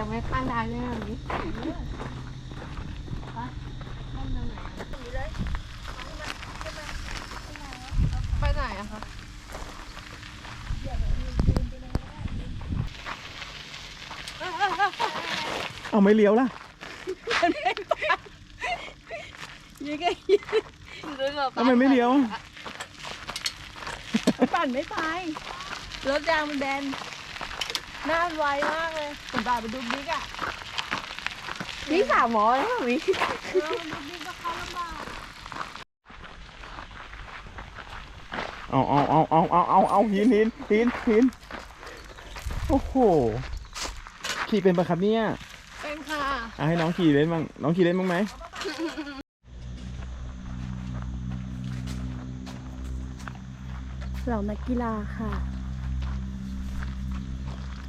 จะไม่ข้างทางเลยแบบนี้ไปไหนอะคะเอาไม่เลี้ยวล่ะยังไงเรื่องทำไมไม่เลี้ยว ปั่นไม่ไป รถยางมันแบน หน้าไวมากเลยผมบ่ายไปดูบิ๊กอะบิ๊กสามหมอแล้วแบบนี้เอาเอาเอาเอาเอาเอาเอาหินหินหินหินโอ้โห ขี่เป็นปะครับเนี่ย เป็นค่ะอะให้น้องขี่เล่นบ้าง น้องขี่เล่นบ้างไหม เหล่านักกีฬาค่ะพ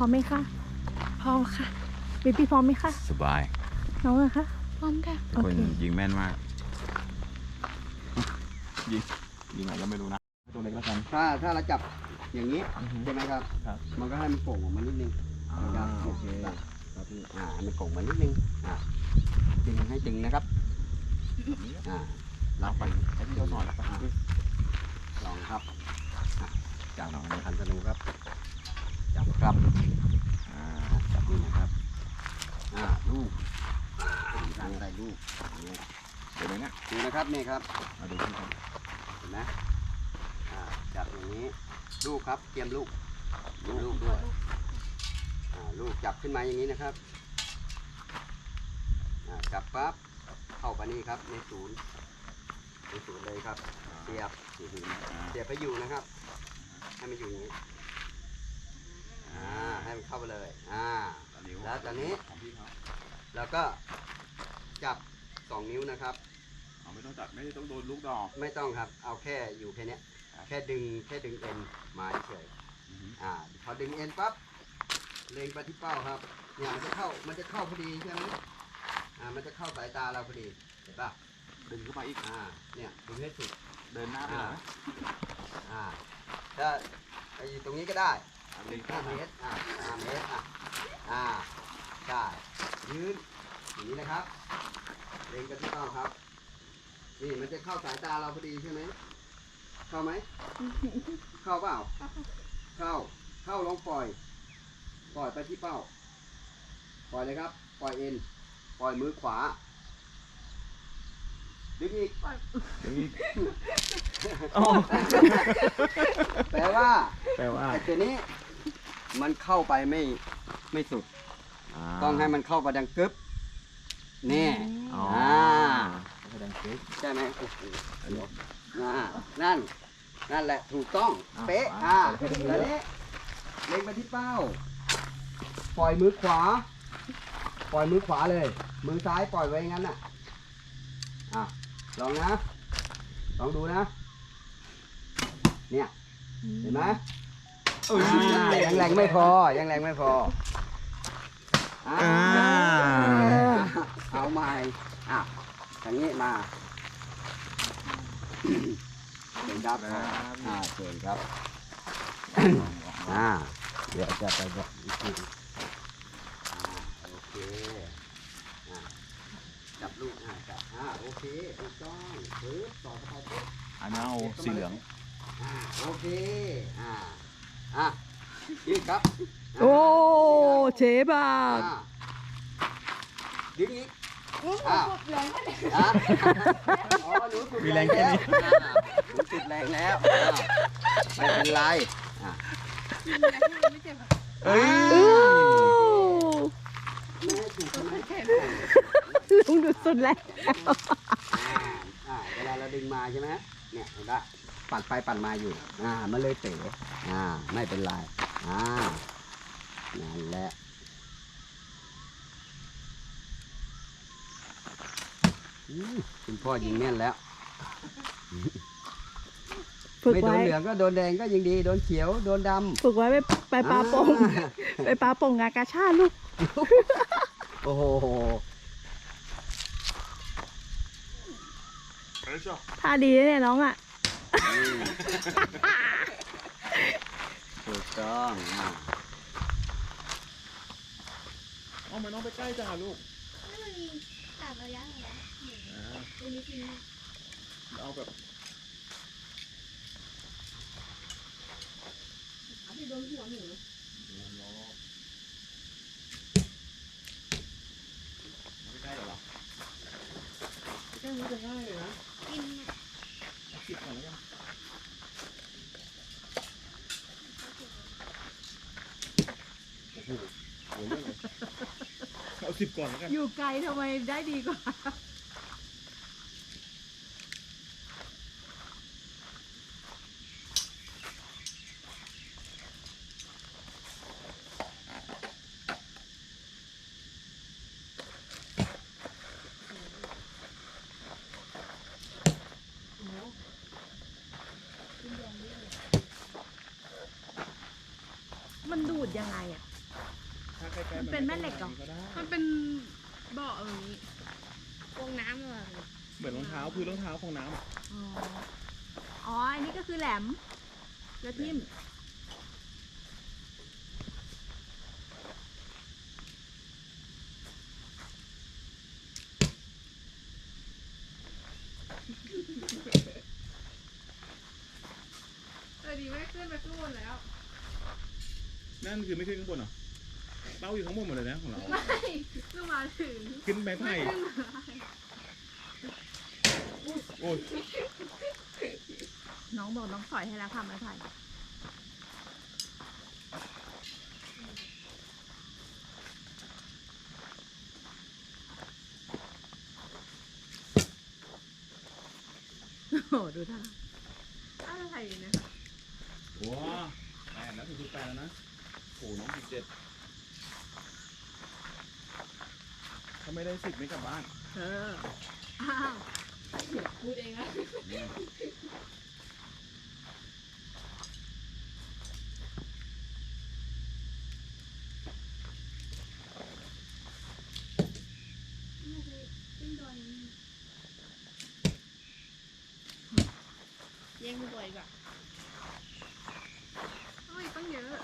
ร้อมไหมคะ พร้อมค่ะเบบี้พร้อมไหมคะ สบายน้องอะคะ พร้อมค่ะโอคนเค ยิงแม่นมาก ยิง ยิงไหนก็ไม่รู้นะ ตัวเล็กแล้วกัน ถ้าถ้าเราจับอย่างนี้อือฮึใช่ไหมครับ ครับ มันก็ให้มันโป่งออกมานิดนึงอ่าครับโอเคครับครับพี่อ่าให้มันโป่งมานิดนึงอ่าดึงให้ดึงนะครับอ่ารับไปให้พี่เขาสอนรับไปลองครับอะจับหน่อยในคันธนูครับ จับครับจับนี่นะครับลูกทางอะไรลูกเดี๋ยวนี้เนี่ยดูนะครับนี่ครับมาดูที่กันเห็นไหมจับอย่างนี้ลูกครับเตรียมลูกลูกด้วยลูกจับขึ้นมาอย่างนี้นะครับจับปั๊บเข้าไปนี่ครับในศูนย์ในศูนย์เลยครับเสียบเสียบไปอยู่นะครับให้มันอยู่อย่างนี้อ่าให้มันเข้าไปเลยอ่า แล้วตอนนี้ ของพี่เขาแล้วก็จับสองนิ้วนะครับ เอาไม่ต้องจับไม่ต้องโดนลูกดอก ไม่ต้องครับ เอาแค่อยู่แค่เนี้ย ครับ แค่ดึงแค่ดึงเอ็นมาเฉย อือฮึอ่าพอดึงเอ็นปั๊บเล็งไปที่เป้าครับเนี่ยมันจะเข้ามันจะเข้าพอดีใช่ไหมอ่ามันจะเข้าสายตาเราพอดีเห็นป่ะดึงเข้าไปอีกอ่าเนี่ยดึงให้สุดเดินหน้าไปหน่อยอ่าถ้าไอ้ตรงนี้ก็ได้อะดึงห้าเข้าเมไปตรอ่าห้าเมตรอะอ่า ได้ยืนอย่างนี้นะครับเล็งไปที่เป้าครับ นี่มันจะเข้าสายตาเราพอดีใช่ไหมเข้าไหม เข้าเปล่า เข้า เข้าลองปล่อย ปล่อยไปที่เป้า ปล่อยเลยครับ ปล่อยเอ็น ปล่อยมือขวา ดึงอีกดึงอีกอ๋อแปลว่าแปลว่าไอ้ตัวนี้มันเข้าไปไม่ไม่สุด ต้องให้มันเข้าไปดังกึ๊บนี่อ๋ออ่าแสดงคลิปใช่ไหมโอ้โหอ่านั่น นั่นแหละถูกต้องอ่าเป๊ะอ่าอ่าแล้วนี้เล็งไปที่เป้า ปล่อยมือขวา ปล่อยมือขวาเลย มือซ้ายปล่อยไว้อย่างนั้นน่ะอะลองนะ ลองดูนะ เนี่ย เห็นไหมเอ้ยอ่ายังแรงไม่พอ ยังแรงไม่พอ อ่าเอาใหม่อะอย่างนี้มาเชิญครับอ่าเชิญครับอ่าเดี๋ยวจะไปบอกอีกทีอ่าโอเคอ่าจับลูกอ่าจับอ่าโอเคถูกต้องปึ๊บต่อไปปึ๊บอันนี้เอาสีเหลืองอ่าโอเคอ่าอะ ยืดครับโอ้เชบาอ่าดึงอีกอ่าอ่าอ๋อหนูสุดมีแรงแค่นี้ ล้วอ่าหนูสุดแรงแล้วอ่าไม่เป็นไรอ่าเอ้ยไม่ให้ถูกใช่ไหมลุงดูสุดแล้วอ่าอ่าเวลาเราดึงมาใช่ไหมเนี่ยเห็นปะปั่นไปปั่นมาอยู่อ่ามันเลยเต๋อ่าไม่เป็นไร อ่านั่นแหละอืมคุณพ่อยิงแม่นแล้วฝึกไม่โดไว้นเหลืองก็โดนแดงก็ยังดี โดนเขียวโดนดำฝึกไว้ไปไปปลาโป่งอ่าไปปลาโป่งงากาชาติลูกโอ้โหท่าดีนะเนี่ยน้องอะถูก ต้องอ่าโอ้ำไมน้องไปใกล้จังอะลูกไม่มันมีต่างระยะเหรออ่าตัวนี้จริงนะเอาแบบเอาไปโดนหัวหนู ใกล้ๆเหรอใกล้ๆมันจะง่ายเลยนะ กินน่ะ สิบก่อนแล้วกันโอ้โหโหเรื่องเลยเอา สิบก่อนแล้วกัน อยู่ไกลทำไมได้ดีกว่า มันดูดยังไงอะ ถ้าใกล้ๆมันเป็นแม่เหล็กเหรอ ก็ได้มันเป็นเบาะอย่างนี้วงน้ำเหรอเหมือนรองเท้าคือรองเท้าของน้ำอะอ๋อ อ๋อ อันนี้ก็คือแหลม แล้วทิ่มเออดีไม่ขึ้นไปข้างบนแล้ว นั่นคือไม่ขึ้นข้างบนเหรอ เป้าอยู่ข้างบนหมดเลยนะของเราไม่ขึ้นมาถึงขึ้นไม้ไผ่ขึ้นมาโอ้ยน้องบอกน้องสอยให้แล้วค่ะไม้ไผ่โอ้โหดูท่าอะไรไทยเนี่ยว้าแปดแล้วถึงสิบแปดแล้วนะโอ้น้องสิบเจ็ดถ้าไม่ได้สิบไม่กลับบ้านเอออ้าวพูดเองอะขึ้นดอยนี่แย่งบ่อยกว่า โอ้ยตั้งเยอะ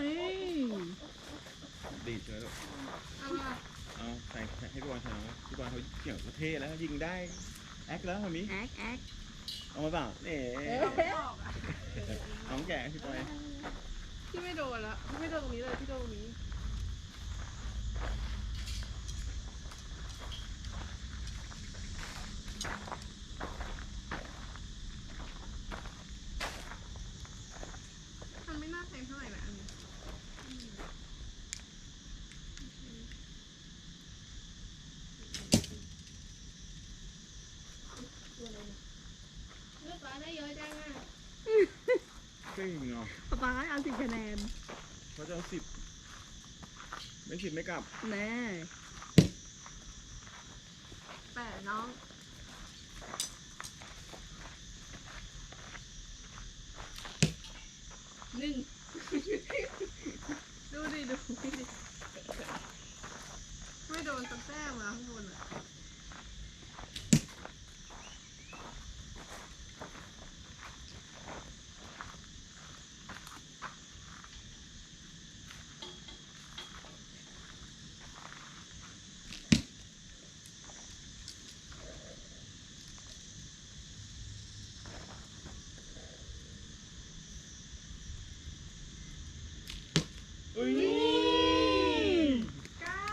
นี่ ดีดเลยลูกเอามาเอาใส่ให้พี่บอลชนะพี่บอลเขาเกี่ยวกับเท่แล้วยิงได้แอคแล้วทำนี้แอ๊กแอ๊กเอามาเปล่าเอ๋เอาไม่ออกอะน้องแก่พี่บอยพี่ไม่โดนละพี่ไม่โดนตรงนี้เลยพี่โดนตรงนี้มันไม่น่าแทงเท่าไหร่นะอันนี้ เลือกร้านได้เยอะจังอะ เก่งเนาะป๊าป๊าเอาสิบคะแนนเขาจะเอาสิบไม่สิบไม่กลับแน่แปดน้องหนึ่ง ดูดิดูดิไม่โดนสักแต้มนะข้างบนอะ เอ้ย เก้า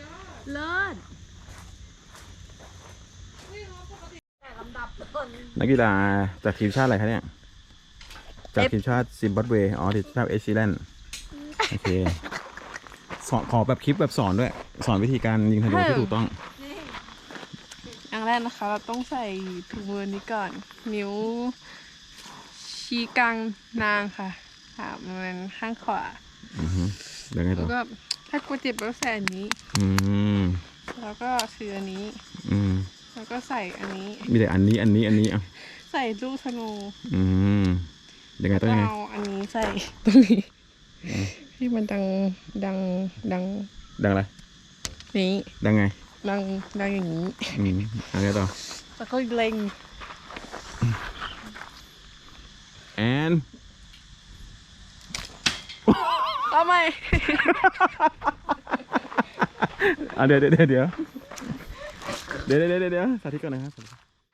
ยอด เลิศ นี่เขาปกติแต่ลำดับต้ นนักกีฬาจากทีมชาติอะไรคะเนี่ย จากทีมชาติซิมบับเวอ๋อทีมชาติเอชิแลนด์โอเคสอนขอแบบคลิปแบบสอนด้วย สอนวิธีการยิงธนูที่ถูกต้อง อย่างแรกนะคะ เราต้องใส่ถุงมือนี้ก่อน นิ้ว ชี้กลางนางค่ะค่ะมันข้างขวาอือฮึแล้วไงต่แล้อวก็ถ้ากลัวเจ็บก็ใส่อันนี้ อืมแล้วก็คืออันนี้ อืม แล้วแล้วก็ใส่อันนี้ มีแต่อันนี้อันนี้อันนี้อะใส่ลูกธนูอืมยังไงต้องก็ยังไงเอาอันนี้ใส่ตรงนี้ที่มันดังดังดังดังอะไรนี้ดังไงดังดังอย่างนี้อืมอะไรต่อแล้วก็เล็งแอนทำไมอะเดี๋ยวเดี๋ยวเดี๋ยวเดี๋ยว เดี๋ยวเดี๋ยวเดี๋ยวสาธิตก่อนนะครับ